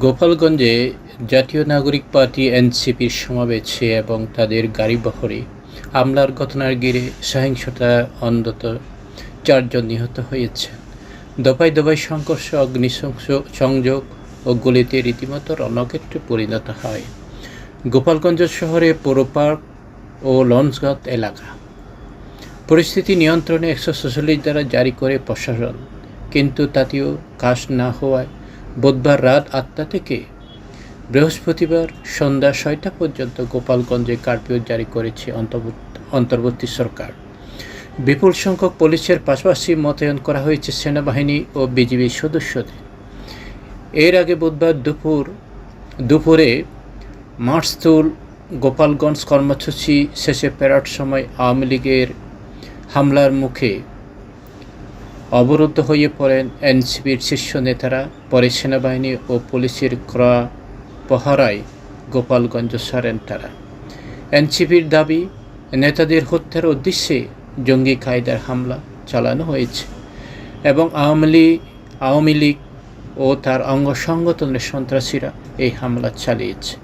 গোপালগঞ্জে জাতীয় নাগরিক পার্টি এনসিপির সমাবেশে এবং তাদের গাড়ি গাড়িবহরে হামলার ঘটনার গিরে সহিংসতা অন্তত চারজন নিহত হয়েছে দফায় দফায় সংঘর্ষ, অগ্নিসংস, সংযোগ ও গুলিতে রীতিমতো রণক্ষেত্রে পরিণত হয়। গোপালগঞ্জ শহরে পৌর পার্ক ও লঞ্চঘাট এলাকা। পরিস্থিতি নিয়ন্ত্রণে একশো ছেচল্লিশ দ্বারা জারি করে প্রশাসন। কিন্তু তাতেও কাজ না হওয়ায় বুধবার রাত আটটা থেকে বৃহস্পতিবার সন্ধ্যা ছয়টা পর্যন্ত গোপালগঞ্জে কারফিউ জারি করেছে অন্তর্বর্তী- সরকার। বিপুল সংখ্যক পুলিশের পাশাপাশি মোতায়েন করা হয়েছে সেনাবাহিনী ও বিজিবির সদস্যদের। এর আগে বুধবার দুপুর, দুপুরে মার্চতুল গোপালগঞ্জ কর্মসূচি শেষে ফেরার সময় আওয়ামী লীগের হামলার মুখে অবরুদ্ধ হয়ে পড়েন এনসিপির শীর্ষ নেতারা, পরে সেনাবাহিনী ও পুলিশের ক্রয়া পহরায় গোপালগঞ্জ সারেন তারা। এনসিপির দাবি, নেতাদের হত্যার উদ্দেশ্যে জঙ্গি কায়দার হামলা চালানো হয়েছে এবং আওয়ামী লীগ আওয়ামী লীগ ও তার অঙ্গ সংগঠনের সন্ত্রাসীরা এই হামলা চালিয়েছে।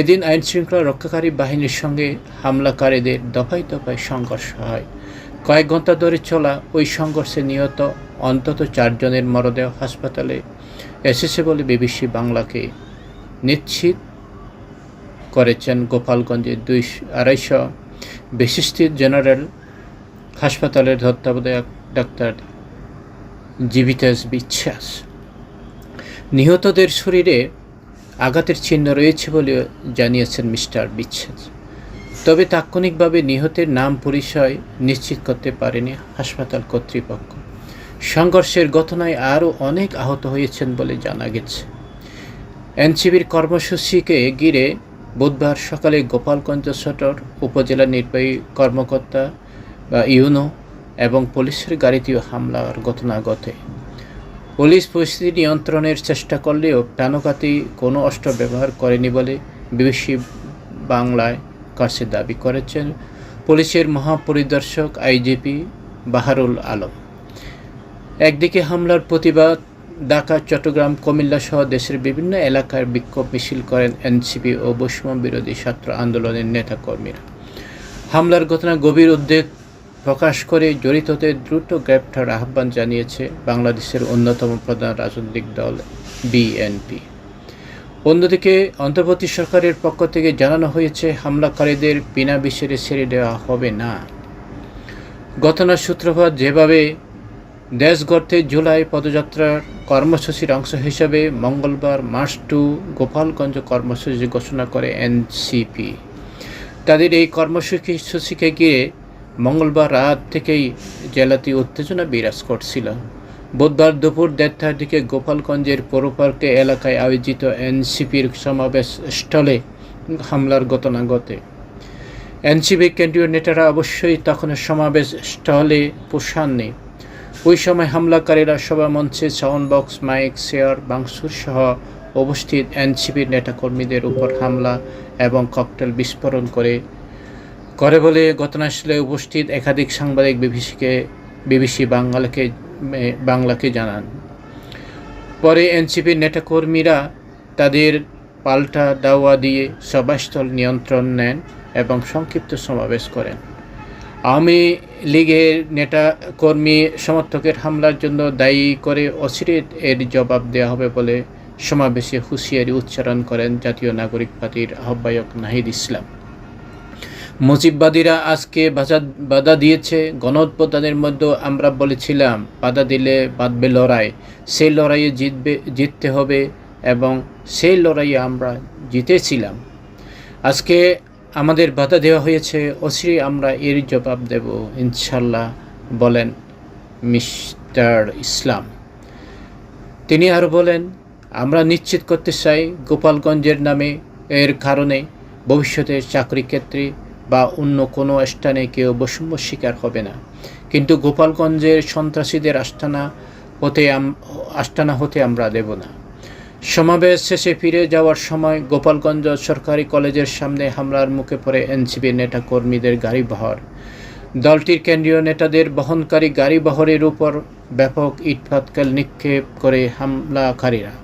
এদিন আইন শৃঙ্খলা রক্ষাকারী বাহিনীর সঙ্গে হামলাকারীদের দফায় দফায় সংঘর্ষ হয়। কয়েক ঘণ্টা ধরে চলা ওই সংঘর্ষে নিহত অন্তত চারজনের মরদেহ হাসপাতালে এসেছে বলে বিবিসি বাংলাকে নিশ্চিত করেছেন গোপালগঞ্জের দুই আড়াইশো বিশিষ্ট জেনারেল হাসপাতালের তত্ত্বাবধায়ক ডাক্তার জীবিতাস বিশ্বাস। নিহতদের শরীরে আঘাতের চিহ্ন রয়েছে বলে জানিয়েছেন মিস্টার বিশ্বাস। তবে তাৎক্ষণিকভাবে নিহতের নাম পরিচয় নিশ্চিত করতে পারেনি হাসপাতাল কর্তৃপক্ষ। সংঘর্ষের ঘটনায় আরও অনেক আহত হয়েছেন বলে জানা গেছে। এনসিবির কর্মসূচিকে ঘিরে বুধবার সকালে গোপালগঞ্জ সদর উপজেলা নির্বাহী কর্মকর্তা বা ইউনো এবং পুলিশের গাড়িতেও হামলার ঘটনা ঘটে। পুলিশ পরিস্থিতি নিয়ন্ত্রণের চেষ্টা করলেও প্রাণঘাতী কোনো অস্ত্র ব্যবহার করেনি বলে বিবিসি বাংলায় কাছে দাবি করেছেন, পুলিশের মহাপরিদর্শক আইজিপি বাহারুল আলম। একদিকে হামলার প্রতিবাদ, ঢাকা, চট্টগ্রাম কুমিল্লা সহ দেশের বিভিন্ন এলাকায় বিক্ষোভ মিছিল করেন এনসিপি ও বৈষম্য বিরোধী ছাত্র আন্দোলনের নেতাকর্মীরা। হামলার ঘটনা গভীর উদ্বেগ প্রকাশ করে জড়িতদের দ্রুত গ্রেপ্তার আহ্বান জানিয়েছে বাংলাদেশের অন্যতম প্রধান রাজনৈতিক দল বিএনপি। অন্যদিকে অন্তর্বর্তী সরকারের পক্ষ থেকে জানানো হয়েছে, হামলাকারীদের বিনা বিচারে ছেড়ে দেওয়া হবে না। ঘটনার সূত্রপাত যেভাবে দেশ গড়তে জুলাই পদযাত্রার কর্মসূচির অংশ হিসেবে মঙ্গলবার মার্চ টু গোপালগঞ্জ কর্মসূচি ঘোষণা করে এনসিপি। তাদের এই কর্মসূচি সূচিকে ঘিরে মঙ্গলবার রাত থেকেই জেলাতে উত্তেজনা বিরাজ করছিল। বুধবার দুপুর দেড়টার দিকে গোপালগঞ্জের পৌরপার্কে এলাকায় আয়োজিত এনসিপির সমাবেশ স্থলে হামলার ঘটনা ঘটে। এনসিপি কেন্দ্রীয় নেতারা অবশ্যই তখন সমাবেশ স্থলে পোষাননি। ওই সময় হামলাকারীরা সভা মঞ্চে সাউন্ড বক্স মাইক চেয়ার বাংসুর সহ উপস্থিত এনসিপির নেতাকর্মীদের উপর হামলা এবং ককটেল বিস্ফোরণ করে করে বলে ঘটনাস্থলে উপস্থিত একাধিক সাংবাদিক বিবিসিকে, বিবিসি বাংলাকে বাংলাকে জানান। পরে এনসিপির নেতাকর্মীরা তাদের পাল্টা দাওয়া দিয়ে সভাস্থল নিয়ন্ত্রণ নেন এবং সংক্ষিপ্ত সমাবেশ করেন। আওয়ামী লীগের নেতা কর্মী সমর্থকের হামলার জন্য দায়ী করে অচিরে এর জবাব দেওয়া হবে বলে সমাবেশে হুঁশিয়ারি উচ্চারণ করেন জাতীয় নাগরিক পার্টির আহ্বায়ক নাহিদ ইসলাম। মুজিববাদীরা আজকে বাধা বাধা দিয়েছে। গণঅভ্যুত্থানের মধ্যে আমরা বলেছিলাম, বাধা দিলে বাঁধবে লড়াই। সেই লড়াইয়ে জিতবে জিততে হবে এবং সেই লড়াইয়ে আমরা জিতেছিলাম। আজকে আমাদের বাধা দেওয়া হয়েছে অচিরে আমরা এর জবাব দেব ইনশাল্লাহ বলেন মিস্টার ইসলাম। তিনি আরও বলেন, আমরা নিশ্চিত করতে চাই গোপালগঞ্জের নামে এর কারণে ভবিষ্যতের চাকরি ক্ষেত্রে বা অন্য কোনো স্থানে কেউ বৈষম্য শিকার হবে না। কিন্তু গোপালগঞ্জের সন্ত্রাসীদের আস্তানা হতে আস্তানা হতে আমরা দেব না। সমাবেশ শেষে ফিরে যাওয়ার সময় গোপালগঞ্জ সরকারি কলেজের সামনে হামলার মুখে পড়ে এনসিপি নেতা কর্মীদের গাড়িবহর দলটির কেন্দ্রীয় নেতাদের বহনকারী গাড়িবহরের উপর ব্যাপক ইটপাটকেল নিক্ষেপ করে হামলাকারীরা।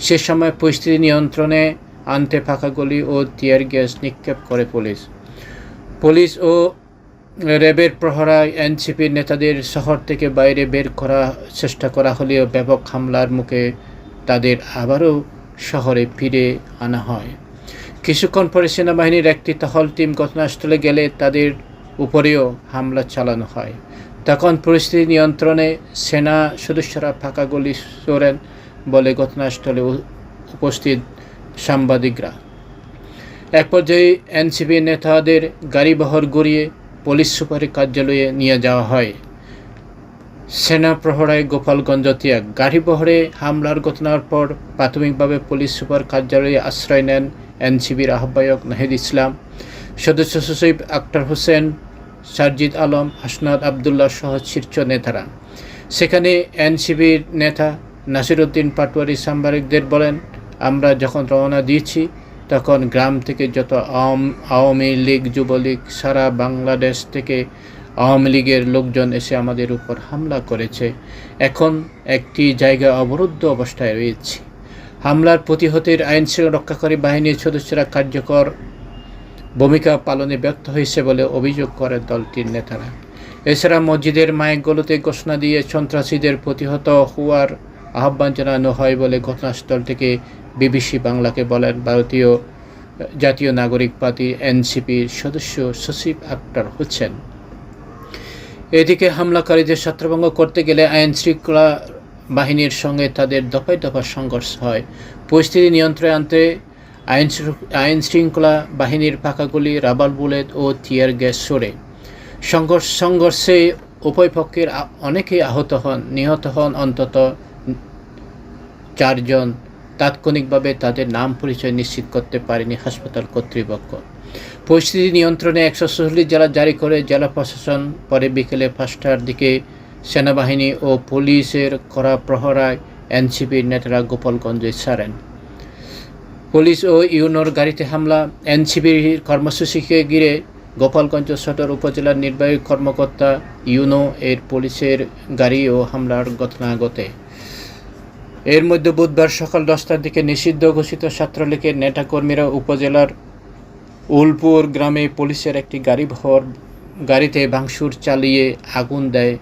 সে সময় পরিস্থিতি নিয়ন্ত্রণে আনতে ফাঁকা গুলি ও টিয়ার গ্যাস নিক্ষেপ করে পুলিশ। পুলিশ ও র্যাবের প্রহরায় এনসিপির নেতাদের শহর থেকে বাইরে বের করা চেষ্টা করা হলেও ব্যাপক হামলার মুখে তাদের আবারও শহরে ফিরে আনা হয়। কিছুক্ষণ পরে সেনাবাহিনীর একটি তহল টিম ঘটনাস্থলে গেলে তাদের উপরেও হামলা চালানো হয়। তখন পরিস্থিতি নিয়ন্ত্রণে সেনা সদস্যরা ফাঁকা গুলি ছোড়েন বলে ঘটনাস্থলে উপস্থিত সাংবাদিকরা। এক পর্যায়ে এনসিপি নেতাদের গাড়িবহর গড়িয়ে পুলিশ সুপারের কার্যালয়ে নিয়ে যাওয়া হয়। সেনা প্রহরায় গোপালগঞ্জ ত্যাগ। গাড়িবহরে হামলার ঘটনার পর প্রাথমিকভাবে পুলিশ সুপার কার্যালয়ে আশ্রয় নেন এনসিবির আহ্বায়ক নাহিদ ইসলাম। সদস্য সচিব আক্তার হোসেন, সারজিদ আলম হাসনাদ আবদুল্লাহ সহ শীর্ষ নেতারা। সেখানে এনসিবির নেতা নাসিরউদ্দিন পাটোয়ারি সাংবাদিকদের বলেন, আমরা যখন রওনা দিয়েছি তখন গ্রাম থেকে যত আওয়াম- লীগ, যুবলীগ, সারা বাংলাদেশ থেকে আওয়ামী লীগের লোকজন এসে আমাদের উপর হামলা করেছে। এখন একটি জায়গা অবরুদ্ধ অবস্থায় রয়েছে। হামলার প্রতিহতের আইন রক্ষাকারী বাহিনীর সদস্যরা কার্যকর ভূমিকা পালনে ব্যর্থ হয়েছে বলে অভিযোগ করে দলটির নেতারা। এছাড়া মসজিদের মাইকগুলোতে ঘোষণা দিয়ে সন্ত্রাসীদের প্রতিহত হওয়ার আহ্বান জানানো হয় বলে ঘটনাস্থল থেকে বিবিসি বাংলাকে বলেন ভারতীয় জাতীয় নাগরিক পার্টি এনসিপির সদস্য সচিব আক্তার হচ্ছেন এদিকে হামলাকারীদের ছত্রভঙ্গ করতে গেলে আইন শৃঙ্খলা বাহিনীর সঙ্গে তাদের দফায় দফা সংঘর্ষ হয়। পরিস্থিতি নিয়ন্ত্রণে আনতে আইন আইন শৃঙ্খলা বাহিনীর ফাঁকাগুলি রাবার বুলেট ও টিয়ার গ্যাস সরে। সংঘর্ষ, সংঘর্ষে উভয় পক্ষের অনেকেই আহত হন, নিহত হন অন্তত চারজন। তাৎক্ষণিকভাবে তাদের নাম পরিচয় নিশ্চিত করতে পারেনি হাসপাতাল কর্তৃপক্ষ। পরিস্থিতি নিয়ন্ত্রণে একশো চল্লিশ জেলা জারি করে জেলা প্রশাসন পরে বিকেলে পাঁচটার দিকে সেনাবাহিনী ও পুলিশের করা প্রহরায় এনসিপির নেতারা গোপালগঞ্জে ছাড়েন পুলিশ ও ইউনোর গাড়িতে হামলা, এনসিপির কর্মসূচিকে ঘিরে গোপালগঞ্জ সদর উপজেলার নির্বাহী কর্মকর্তা ইউনো এর পুলিশের গাড়ি ও হামলার ঘটনা ঘটে। এর মধ্যে বুধবার সকাল দশটার দিকে নিষিদ্ধ ঘোষিত ছাত্রলীগের নেতাকর্মীরা উপজেলার উলপুর গ্রামে পুলিশের একটি গাড়ি ভর, গাড়িতে ভাঙচুর চালিয়ে আগুন দেয়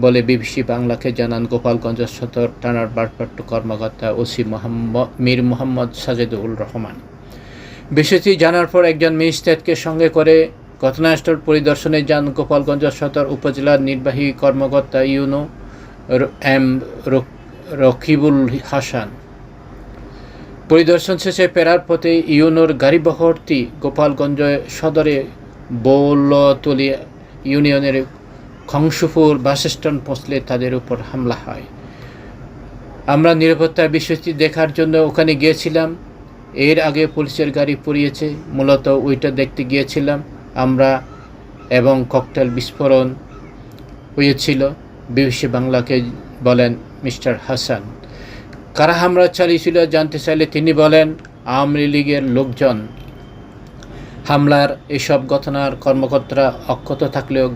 বলে বিবিসি বাংলাকে জানান গোপালগঞ্জ সদর থানার ভারপ্রাপ্ত কর্মকর্তা ওসি মোহাম্মদ মীর মোহাম্মদ সাজেদুল রহমান। বিষয়টি জানার পর একজন ম্যাজিস্ট্রেটকে সঙ্গে করে ঘটনাস্থল পরিদর্শনে যান গোপালগঞ্জ সদর উপজেলার নির্বাহী কর্মকর্তা ইউনো এম রক- রকিবুল হাসান। পরিদর্শন শেষে ফেরার পথে ইউনোর গাড়িবহরটি গোপালগঞ্জ সদরে বৌলতলি ইউনিয়নের খংসুপুর বাসস্ট্যান্ড পৌঁছলে তাদের উপর হামলা হয়। আমরা নিরাপত্তার বিষয়টি দেখার জন্য ওখানে গিয়েছিলাম। এর আগে পুলিশের গাড়ি পুড়িয়েছে। মূলত ওইটা দেখতে গিয়েছিলাম। আমরা এবং ককটেল বিস্ফোরণ হয়েছিল। বিবিসি বাংলাকে বলেন মিস্টার হাসান। কারা হামলা চালিয়েছিল, জানতে চাইলে তিনি বলেন, আওয়ামী লীগের লোকজন। হামলার এসব ঘটনার কর্মকর্তারা অক্ষত থাকলেও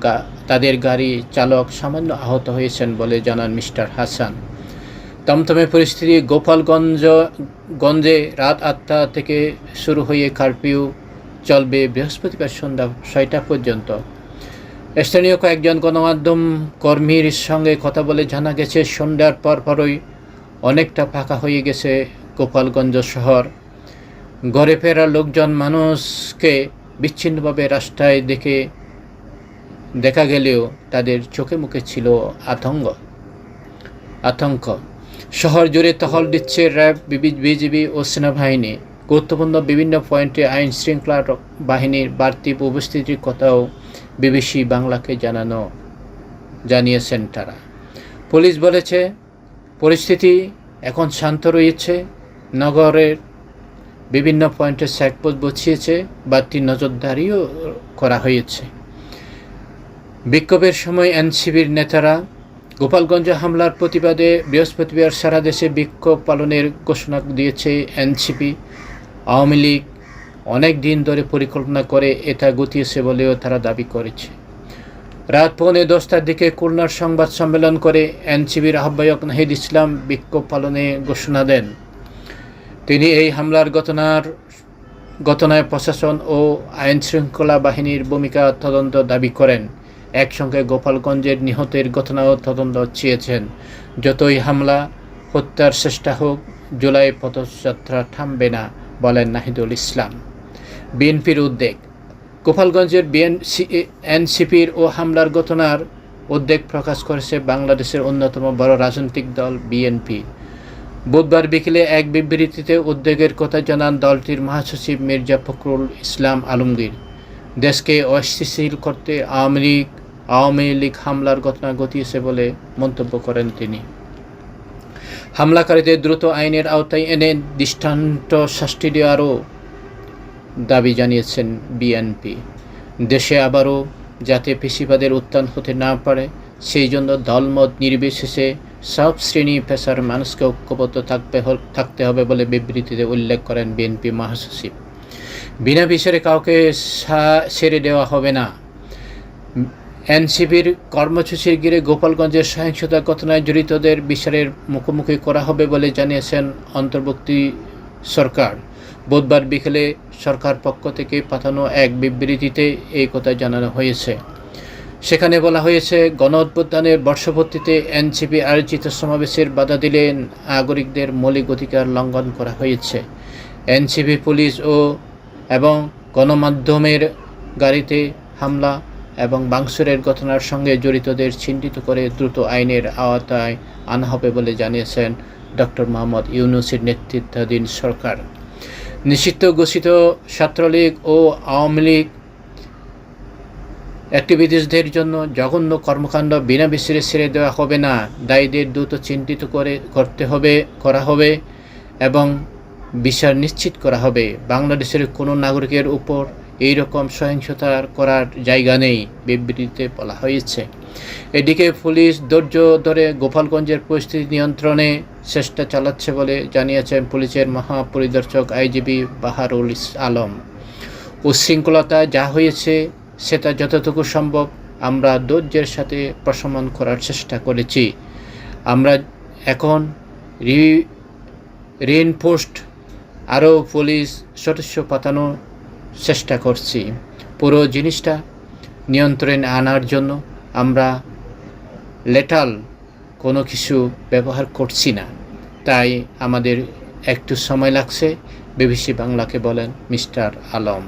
তাদের গাড়ি চালক সামান্য আহত হয়েছেন বলে জানান মিস্টার হাসান। তমতমে পরিস্থিতি গোপালগঞ্জ, গঞ্জে রাত আটটা থেকে শুরু হয়ে কারফিউ চলবে বৃহস্পতিবার সন্ধ্যা ছয়টা পর্যন্ত। স্থানীয় কয়েকজন গণমাধ্যম কর্মীর সঙ্গে কথা বলে জানা গেছে, সন্ধ্যার পর পরই অনেকটা ফাঁকা হয়ে গেছে গোপালগঞ্জ শহর। ঘরে ফেরা লোকজন মানুষকে বিচ্ছিন্নভাবে রাস্তায় দেখে দেখা গেলেও তাদের চোখে মুখে ছিল আতঙ্ক। আতঙ্ক। শহর জুড়ে টহল দিচ্ছে র্যাব বিজিবি ও সেনাবাহিনী। গুরুত্বপূর্ণ বিভিন্ন পয়েন্টে আইন শৃঙ্খলা বাহিনীর বাড়তি উপস্থিতির কথাও বিবিসি বাংলাকে জানানো, জানিয়েছেন তারা। পুলিশ বলেছে, পরিস্থিতি এখন শান্ত রয়েছে, নগরের বিভিন্ন পয়েন্টে চেকপোস্ট বসিয়েছে, বাড়তি নজরদারিও করা হয়েছে। বিক্ষোভের সময় এনসিবির নেতারা গোপালগঞ্জ হামলার প্রতিবাদে বৃহস্পতিবার সারা দেশে বিক্ষোভ পালনের ঘোষণা দিয়েছে এনসিপি। আওয়ামী লীগ অনেক দিন ধরে পরিকল্পনা করে এটা গুটিয়েছে বলেও তারা দাবি করেছে। রাত পৌনে দশটার দিকে খুলনার সংবাদ সম্মেলন করে এনসিবির আহ্বায়ক নাহিদ ইসলাম বিক্ষোভ পালনে ঘোষণা দেন। তিনি এই হামলার ঘটনার, ঘটনায় প্রশাসন ও আইন শৃঙ্খলা বাহিনীর ভূমিকা তদন্ত দাবি করেন। একসঙ্গে গোপালগঞ্জের নিহতের ঘটনাও তদন্ত চেয়েছেন। যতই হামলা, হত্যার চেষ্টা হোক, জুলাই পথযাত্রা থামবে না বলেন নাহিদুল ইসলাম। বিএনপির উদ্বেগ। গোপালগঞ্জের বিএনসি, এনসিপির ও হামলার ঘটনার উদ্বেগ প্রকাশ করেছে বাংলাদেশের অন্যতম বড় রাজনৈতিক দল বিএনপি। বুধবার বিকেলে এক বিবৃতিতে উদ্বেগের কথা জানান দলটির মহাসচিব মির্জা ফখরুল ইসলাম আলমগীর। দেশকে অস্থিতিশীল করতে আওয়ামী লীগ আওয়ামী লীগ হামলার ঘটনা ঘটিয়েছে বলে মন্তব্য করেন তিনি। হামলাকারীদের দ্রুত আইনের আওতায় এনে দৃষ্টান্ত শাস্তি দেওয়ারও দাবি জানিয়েছেন বিএনপি। দেশে আবারও যাতে পেশিবাদের উত্থান হতে না পারে, সেই জন্য দলমত নির্বিশেষে সব শ্রেণি পেশার মানুষকে ঐক্যবদ্ধ থাকতে হ- থাকতে হবে বলে বিবৃতিতে উল্লেখ করেন বিএনপি মহাসচিব। বিনা বিচারে কাউকে সা- ছেড়ে দেওয়া হবে না। এনসিপির কর্মসূচির ঘিরে গোপালগঞ্জের সহিংসতা ঘটনায় জড়িতদের বিচারের মুখোমুখি করা হবে বলে জানিয়েছেন অন্তর্বর্তী সরকার। বুধবার বিকেলে সরকার পক্ষ থেকে পাঠানো এক বিবৃতিতে এই কথা জানানো হয়েছে। সেখানে বলা হয়েছে, গণ অভ্যুত্থানের বর্ষপূর্তিতে এনসিপি আয়োজিত সমাবেশের বাধা দিলে নাগরিকদের মৌলিক অধিকার লঙ্ঘন করা হয়েছে। এনসিপি, পুলিশ ও এবং গণমাধ্যমের গাড়িতে হামলা এবং বাংসুরের ঘটনার সঙ্গে জড়িতদের চিহ্নিত করে দ্রুত আইনের আওতায় আনা হবে বলে জানিয়েছেন ডক্টর মোহাম্মদ ইউনুসের নেতৃত্বাধীন সরকার। নিষিদ্ধ ঘোষিত ছাত্রলীগ ও আওয়ামী লীগ অ্যাক্টিভিটিসদের জন্য জঘন্য কর্মকাণ্ড বিনা বিচারে ছেড়ে দেওয়া হবে না। দায়ীদের দ্রুত চিহ্নিত করে করতে হবে, করা হবে এবং বিচার নিশ্চিত করা হবে। বাংলাদেশের কোনো নাগরিকের উপর এই রকম সহিংসতা করার জায়গা নেই, বিবৃতিতে বলা হয়েছে। এদিকে পুলিশ ধৈর্য ধরে গোপালগঞ্জের পরিস্থিতি নিয়ন্ত্রণে চেষ্টা চালাচ্ছে বলে জানিয়েছেন পুলিশের মহাপরিদর্শক আইজিবি বাহারুল আলম। উচ্ছৃঙ্খলতা যা হয়েছে, সেটা যতটুকু সম্ভব আমরা ধৈর্যের সাথে প্রশমন করার চেষ্টা করেছি। আমরা এখন রি, রিইনফোর্সড আরও পুলিশ সদস্য পাতানোর চেষ্টা করছি। পুরো জিনিসটা নিয়ন্ত্রণে আনার জন্য আমরা লেটাল কোনো কিছু ব্যবহার করছি না। তাই আমাদের একটু সময় লাগছে, বিবিসি বাংলাকে বলেন মিস্টার আলম।